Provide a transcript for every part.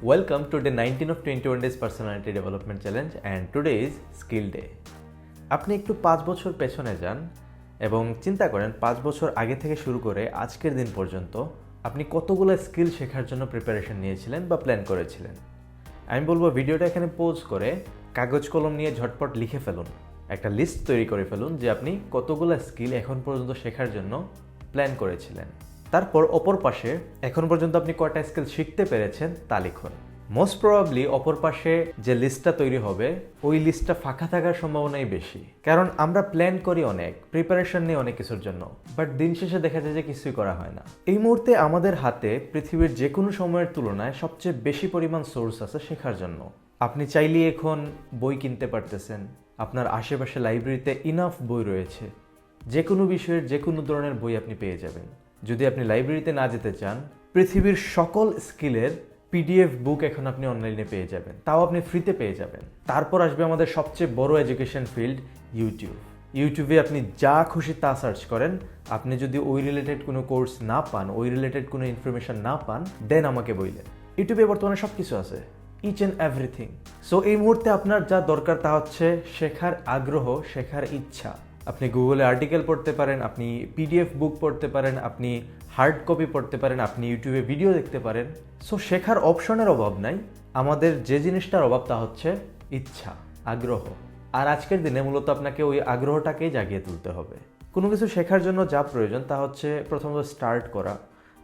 Welcome to day 19 of 21 days personality development challenge and today is skill day. আপনি একটু পাঁচ বছর পেছনে যান এবং চিন্তা করেন পাঁচ বছর আগে থেকে শুরু করে আজকের দিন পর্যন্ত আপনি কতগুলো স্কিল শেখার জন্য প্রিপারেশন নিয়েছিলেন বা প্ল্যান করেছিলেন? আমি বলব ভিডিওটা এখানে পোজ করে কাগজ কলম নিয়ে ঝটপট লিখে ফেলুন। একটা লিস্ট তৈরি করে ফেলুন যে আপনি কতগুলো স্কিল এখন পর্যন্ত শেখার জন্য প্ল্যান করেছিলেন। তারপর অপর পাশে এখন পর্যন্ত আপনি কয়টা স্কিল শিখতে পেরেছেন তা লিখুন। মোস্ট প্রবাবলি অপর পাশে যে লিস্টটা তৈরি হবে, ওই লিস্টটা ফাঁকা থাকার সম্ভাবনাই বেশি। কারণ আমরা প্ল্যান করি অনেক প্রিপারেশন নিই অনেক কিছুর জন্য বাট দিন শেষে দেখা যায় যে কিছুই করা হয় না। এই মুহূর্তে আমাদের হাতে পৃথিবীর যে কোনো সময়ের তুলনায় সবচেয়ে বেশি পরিমাণ সোর্স আছে শেখার জন্য। আপনি চাইলেই এখন বই কিনতে পারতেছেন, আপনার আশেপাশে লাইব্রেরিতে ইনাফ বই রয়েছে। যে কোনো বিষয়ের যে কোনো ধরনের বই আপনি পেয়ে যাবেন। যদি আপনি লাইব্রেরিতে না যেতে চান, পৃথিবীর সকল স্কিলের পিডিএফ বুক এখন আপনি অনলাইনে পেয়ে যাবেন। তাও আপনি ফ্রিতে পেয়ে যাবেন। তারপর আসবে আমাদের সবচেয়ে বড় এডুকেশন ফিল্ড ইউটিউব ইউটিউবে আপনি যা খুশি তা সার্চ করেন। আপনি যদি ওই রিলেটেড কোনো কোর্স না পান, ওই রিলেটেড কোনো ইনফরমেশন না পান দেন আমাকে বললেন ইউটিউবে বর্তমানে সব কিছু আছে। ইচ অ্যান্ড এভরিথিং সো এই মুহূর্তে আপনার যা দরকার তা হচ্ছে শেখার আগ্রহ, শেখার ইচ্ছা। আপনি গুগলে আর্টিকেল পড়তে পারেন, আপনি পিডিএফ বুক পড়তে পারেন, আপনি হার্ড কপি পড়তে পারেন, আপনি ইউটিউবে ভিডিও দেখতে পারেন। সো শেখার অপশনের অভাব নাই। আমাদের যে জিনিসটার অভাব তা হচ্ছে ইচ্ছা, আগ্রহ। আর আজকের দিনে মূলত আপনাকে ওই আগ্রহটাকেই জাগিয়ে তুলতে হবে। কোনো কিছু শেখার জন্য যা প্রয়োজন তা হচ্ছে প্রথমত স্টার্ট করা।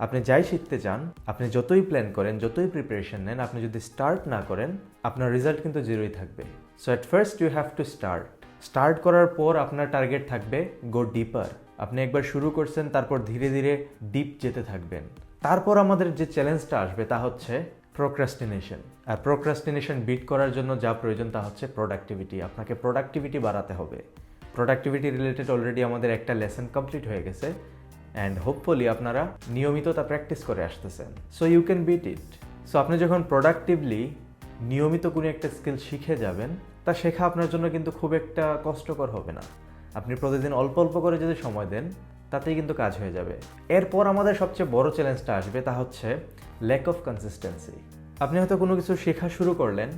আপনি যাই শিখতে চান, আপনি যতই প্ল্যান করেন, যতই প্রিপারেশন নেন, আপনি যদি স্টার্ট না করেন, আপনার রেজাল্ট কিন্তু জিরোই থাকবে। So at first you have to start start করার পর আপনার টার্গেট থাকবে গো ডিপার। আপনি একবার শুরু করছেন, তারপর ধীরে ধীরে ডিপ যেতে থাকবেন। তারপর আমাদের যে চ্যালেঞ্জটা আসবে তা হচ্ছে প্রোক্রাস্টিনেশন। আর প্রোক্রাস্টিনেশন বিট করার জন্য যা প্রয়োজন তা হচ্ছে প্রোডাক্টিভিটি। আপনাকে প্রোডাক্টিভিটি বাড়াতে হবে। প্রোডাক্টিভিটি রিলেটেড অলরেডি আমাদের একটা লেসন কমপ্লিট হয়ে গেছে। অ্যান্ড হোপফুলি আপনারা নিয়মিত তা প্র্যাকটিস করে আসতেছেন। So you can beat it so আপনি যখন প্রোডাক্টিভলি নিয়মিত কোনো একটা স্কিল শিখে যাবেন তা শেখা আপনার জন্য কিন্তু খুব একটা কষ্টকর হবে না। আপনি প্রতিদিন অল্প অল্প করে যদি সময় দেন, তাতেই কিন্তু কাজ হয়ে যাবে। এরপর আমাদের সবচেয়ে বড় চ্যালেঞ্জটা আসবে, তা হচ্ছে ল্যাক অফ কনসিস্টেন্সি আপনি হয়তো কোনো কিছু শেখা শুরু করলেন,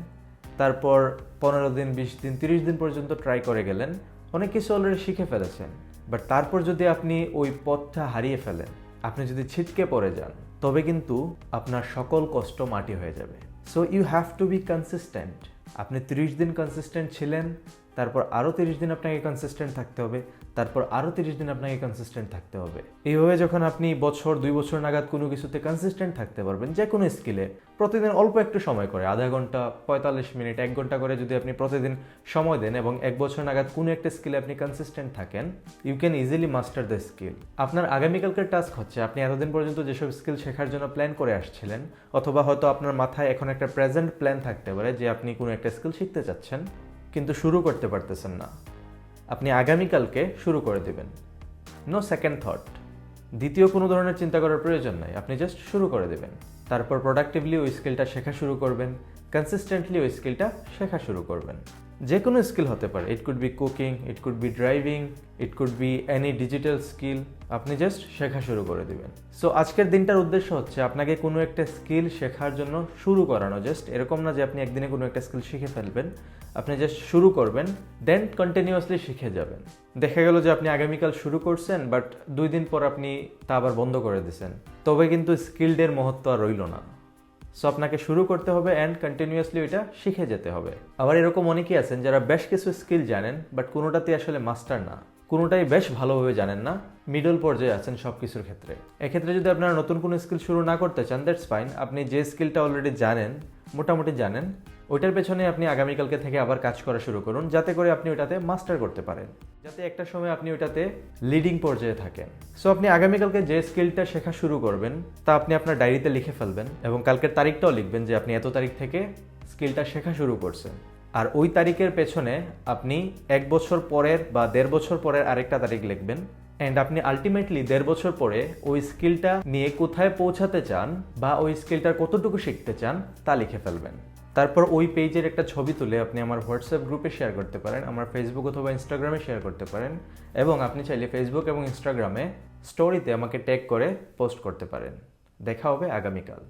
তারপর পনেরো দিন, বিশ দিন, তিরিশ দিন পর্যন্ত ট্রাই করে গেলেন, অনেক কিছু অলরেডি শিখে ফেলেছেন। বাট তারপর যদি আপনি ওই পথটা হারিয়ে ফেলেন, আপনি যদি ছিটকে পড়ে যান, তবে কিন্তু আপনার সকল কষ্ট মাটি হয়ে যাবে। So you have to be consistent আপনি তিরিশ দিন কনসিস্টেন্ট ছিলেন তারপর আরও তিরিশ দিন আপনাকে কনসিস্টেন্ট থাকতে হবে, তারপর আরও তিরিশ দিন আপনাকে কনসিস্টেন্ট থাকতে হবে। এইভাবে যখন আপনি বছর, দুই বছর নাগাদ কোনো কিছুতে কনসিস্টেন্ট থাকতে পারবেন, যে কোনো স্কিলে প্রতিদিন অল্প একটু সময় করে, আধা ঘণ্টা, পঁয়তাল্লিশ মিনিট, এক ঘণ্টা করে যদি আপনি প্রতিদিন সময় দেন এবং এক বছর নাগাদ কোনো একটা স্কিলে আপনি কনসিস্টেন্ট থাকেন you can easily master the skill আপনার আগামীকালকের টাস্ক হচ্ছে, আপনি এতদিন পর্যন্ত যেসব স্কিল শেখার জন্য প্ল্যান করে আসছিলেন, অথবা হয়তো আপনার মাথায় এখন একটা প্রেজেন্ট প্ল্যান থাকতে পারে যে আপনি কোনো একটা স্কিল শিখতে চাচ্ছেন কিন্তু শুরু করতে পারতেছেন না। আপনি আগামীকালকে শুরু করে দেবেন। নো সেকেন্ড থট দ্বিতীয় কোনো ধরনের চিন্তা করার প্রয়োজন নাই। আপনি জাস্ট শুরু করে দেবেন। তারপর প্রোডাক্টিভলি ওই স্কিলটা শেখা শুরু করবেন। কনসিস্টেন্টলি ওই স্কিলটা শেখা শুরু করবেন। যে কোনো স্কিল হতে পারে। It could be cooking it could be driving it could be any digital skill আপনি জাস্ট শেখা শুরু করে দিবেন। সো আজকের দিনটার উদ্দেশ্য হচ্ছে আপনাকে কোনো একটা স্কিল শেখার জন্য শুরু করানো। জাস্ট এরকম না যে আপনি একদিনে কোনো একটা স্কিল শিখে ফেলবেন। আপনি জাস্ট শুরু করবেন দেন কন্টিনিউয়াসলি শিখে যাবেন। দেখা গেল যে আপনি আগামীকাল শুরু করছেন বাট দুই দিন পর আপনি তা আবার বন্ধ করে দিয়েছেন তবে কিন্তু স্কিলডের মহত্ব আর রইল না। সো আপনাকে শুরু করতে হবে অ্যান্ড কন্টিনিউয়াসলি ওইটা শিখে যেতে হবে। আবার এরকম অনেকেই আছেন যারা বেশ কিছু স্কিল জানেন বাট কোনোটাতে আসলে মাস্টার না। কোনোটাই বেশ ভালোভাবে জানেন না। মিডল পর্যায়ে আছেন সব কিছুর ক্ষেত্রে। এক্ষেত্রে যদি আপনারা নতুন কোনো স্কিল শুরু না করতে চান দ্যাটস ফাইন আপনি যে স্কিলটা অলরেডি জানেন, মোটামুটি জানেন ওইটার পেছনে আপনি আগামীকালকে থেকে আবার কাজ করা শুরু করুন, যাতে করে আপনি ওটাতে মাস্টার করতে পারেন। যাতে একটা সময় আপনি ওটাতে লিডিং পর্যায়ে থাকেন। সো আপনি আগামীকালকে যে স্কিলটা শেখা শুরু করবেন, তা আপনি আপনার ডায়েরিতে লিখে ফেলবেন এবং কালকের তারিখটাও লিখবেন যে আপনি এত তারিখ থেকে স্কিলটা শেখা শুরু করছেন। আর ওই তারিখের পেছনে আপনি এক বছর পরের বা দেড় বছর পরের আরেকটা তারিখ লিখবেন। অ্যান্ড আপনি আলটিমেটলি দেড় বছর পরে ওই স্কিলটা নিয়ে কোথায় পৌঁছাতে চান বা ওই স্কিলটার কতটুকু শিখতে চান, তা লিখে ফেলবেন। তারপর ওই পেজের একটা ছবি তুলে আপনি আমার হোয়াটসঅ্যাপ গ্রুপে শেয়ার করতে পারেন, আমার ফেসবুক অথবা ইনস্টাগ্রামে শেয়ার করতে পারেন এবং আপনি চাইলে ফেসবুক এবং ইনস্টাগ্রামে স্টোরিতে আমাকে ট্যাগ করে পোস্ট করতে পারেন। দেখা হবে আগামীকাল।